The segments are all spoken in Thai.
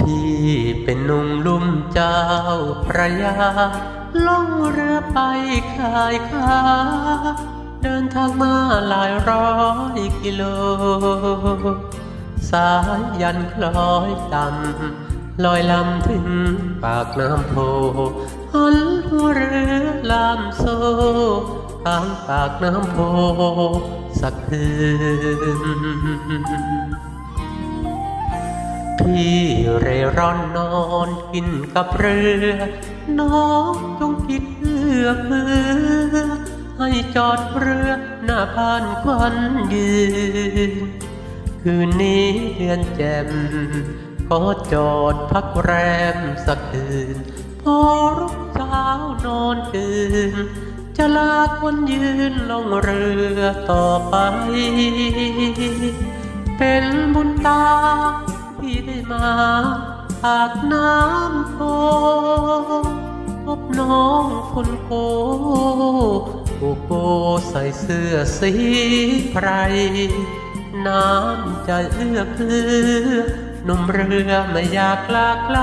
พี่เป็นหนุ่มลุ่มเจ้าพระยาล่องเรือไปขายค้าเดินทางมาหลายร้อยกิโล สายยันคล้อยดำลอยลำถึงปากน้ำโพหันหัวเรือลำโซกลางปากน้ำโพสักคืน พี่เร่ร่อนนอนกินกับเรือ น้องจงคิดเอื้อเพื่อให้จอดเรือหน้าพานควันยืน คืนนี้เดือนแจ่มขอจอดพักแรมสักคืน พอรุ่งเช้านอนตื่นจะลาคนยืนลงเรือต่อไป เป็นบุญตา ได้มาหากน้ำโพพบน้องคนโกผูกโบใส่เสื้อสีไพร น้ำใจเอื้อเพื่อหนุ่มเรือไม่อยากลาไกล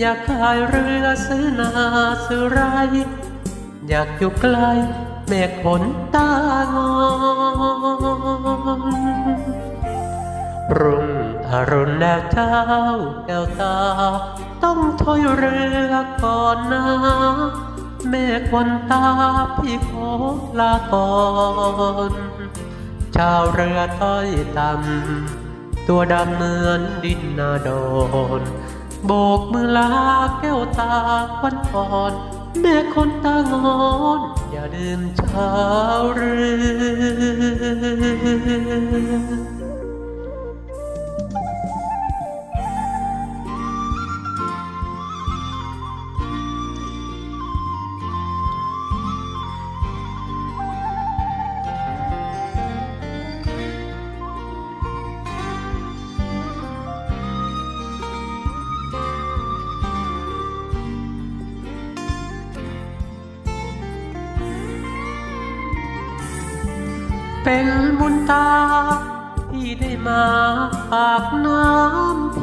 อยากขายเรือซื้อนาซื้อไร อยากอยู่ใกล้แม่ขนตางอนรุ่ง รุณแล้วเจ้าแก้วตา ต้องถอยเรือก่อนนะแม่ควันตาพี่ขอลาก่อนชาวเรือต้อยต่ำตัวดำเหมือนดินนาโดน โบกมือลาแก้วตาควันอ่อนแม่คนตางอนอย่าลืมชาวเรือ เป็นบุญตา ที่ได้มาปากน้ำโพ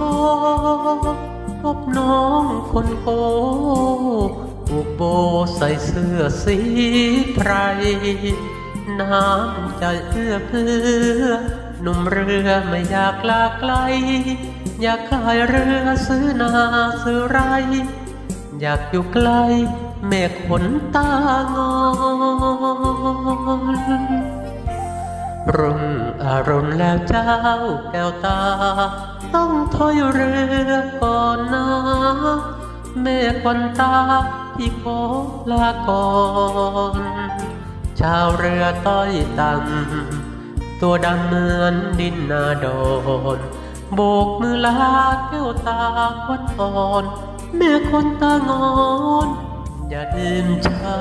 พบน้องคนโกผูกโบใส่เสื้อสีไพร น้ำใจเอื้อเพื่อหนุ่มเรือไม่อยากลาไกล อยากขายเรือซื้อนาซื้อไร อยากอยู่ใกล้แม่ขนตางอน รุ่งอรุณแล้วเจ้าแก้วตา ต้องถอยเรือก่อนนะแม่ควันตาพี่ขอลาก่อนชาวเรือต้อยต่ำตัวดำเหมือนดินนาโดนโบกมือลาแก้วตาวันอ่อนแม่คนตางอน อย่าลืมชา